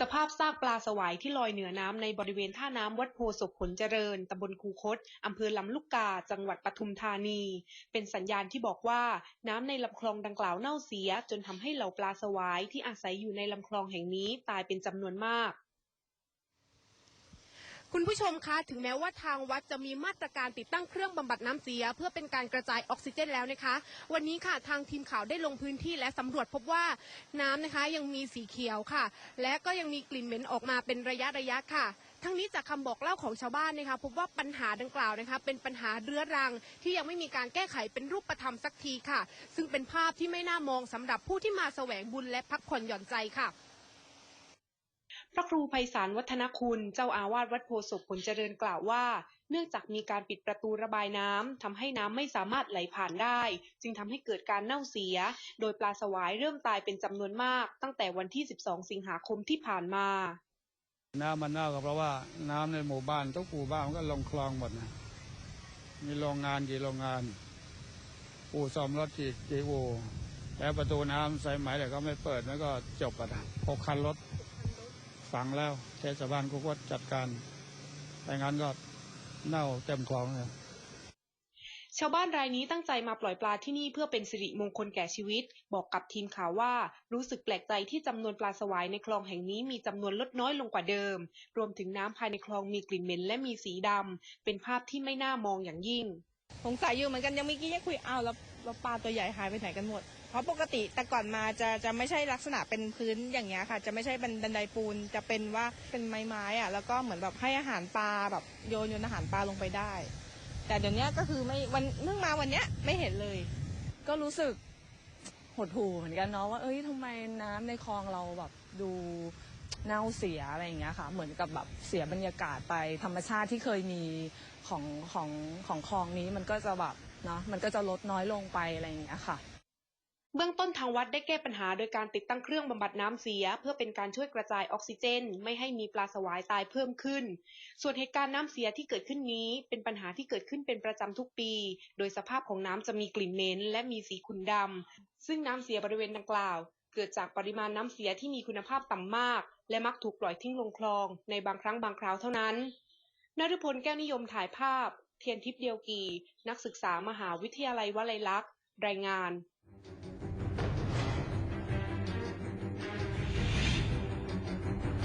สภาพซากปลาสวายที่ลอยเหนือน้ำในบริเวณท่าน้ำวัดโพศพผลเจริญตำบลคูคตอำเภอลำลูกกา จังหวัดปทุมธานี เป็นสัญญาณที่บอกว่าน้ำในลำคลองดังกล่าวเน่าเสีย จนทำให้เหล่าปลาสวายที่อาศัยอยู่ในลำคลองแห่งนี้ตายเป็นจำนวนมาก คุณผู้ชมคะถึงแม้ว่าทางวัดจะมีมาตรการติดตั้งเครื่องบำบัดน้ำเสีย เพื่อเป็นการกระจายออกซิเจนแล้วนะคะ วันนี้ค่ะทางทีมข่าวได้ลงพื้นที่และสำรวจพบว่าน้ำนะคะยังมีสีเขียวค่ะ และก็ยังมีกลิ่นเหม็นออกมาเป็นระยะระยะค่ะ ทั้งนี้จากคำบอกเล่าของชาวบ้านนะคะ พบว่าปัญหาดังกล่าวนะคะ เป็นปัญหาเรื้อรัง ที่ยังไม่มีการแก้ไขเป็นรูปธรรมสักทีค่ะ ซึ่งเป็นภาพที่ไม่น่ามองสำหรับผู้ที่มาแสวงบุญและพักผ่อนหย่อนใจค่ะ พระครูไพศาลวัฒนคุณ เจ้าอาวาสวัดโพศพผลเจริญกล่าวว่า เนื่องจากมีการปิดประตูระบายน้ำทำให้น้ำไม่สามารถไหลผ่านได้ จึงทำให้เกิดการเน่าเสีย โดยปลาสวายเริ่มตายเป็นจำนวนมาก ตั้งแต่วันที่ 12 สิงหาคมที่ผ่านมา น้ำมันเน่าก็เพราะว่าน้ำในหมู่บ้านทุกหมู่บ้านมันก็ลงคลองหมดนะมีโรงงานกี่โรงงานอู่ซ่อมรถกี่กี่อู่แล้วประตูน้ำสายไหมแต่ก็ไม่เปิดแล้วก็จบอะนะหกคันรถ ฝังแล้วเทศบาลกุกวัดจัดการแต่งั้นก็เน่าเต็มคลองเลยชาวบ้านรายนี้ตั้งใจมาปล่อยปลาที่นี่เพื่อเป็นสิริมงคลแก่ชีวิต บอกกับทีมข่าวว่ารู้สึกแปลกใจที่จำนวนปลาสวายในคลองแห่งนี้มีจำนวนลดน้อยลงกว่าเดิม รวมถึงน้ำภายในคลองมีกลิ่นเหม็นและมีสีดำเป็นภาพที่ไม่น่ามองอย่างยิ่ง สงสัยอยู่เหมือนกันยังเมื่อกี้ยังคุยอ้าวแล้วแล้วปลาตัวใหญ่หายไปไหนกันหมด เพราะปกติแต่ก่อนมาจะจะไม่ใช่ลักษณะเป็นพื้นอย่างเงี้ยค่ะ จะไม่ใช่เป็นบันไดปูนจะเป็นว่าเป็นไม้ไม้ๆอะแล้วก็เหมือนแบบให้อาหารปลาแบบโยนโยนอาหารปลาลงไปได้ แต่เดี๋ยวนี้ก็คือไม่วันเพิ่งมาวันเนี้ยไม่เห็นเลย ก็รู้สึกหดหู่เหมือนกันเนาะว่าเอ้ยทำไมน้ำในคลองเราแบบดูเน่าเสียอะไรอย่างเงี้ยค่ะ เหมือนกับแบบเสียบรรยากาศไปธรรมชาติที่เคยมีของของของคลองนี้มันก็จะแบบเนาะมันก็จะลดน้อยลงไปอะไรอย่างเงี้ยค่ะ เบื้องต้นทางวัดได้แก้ปัญหาโดยการติดตั้งเครื่องบำบัดน้ำเสีย เพื่อเป็นการช่วยกระจายออกซิเจน ไม่ให้มีปลาสวายตายเพิ่มขึ้น ส่วนเหตุการณ์น้ำเสียที่เกิดขึ้นนี้ เป็นปัญหาที่เกิดขึ้นเป็นประจำทุกปี โดยสภาพของน้ำจะมีกลิ่นเหม็นและมีสีขุ่นดำ ซึ่งน้ำเสียบริเวณดังกล่าว เกิดจากปริมาณน้ำเสียที่มีคุณภาพต่ำมาก และมักถูกปล่อยทิ้งลงคลอง ในบางครั้งบางคราวเท่านั้นนฤพลแก้วนิยมถ่ายภาพ เทียนทิพย์เดียวกี นักศึกษามหาวิทยาลัยวลัยลักษณ์รายงาน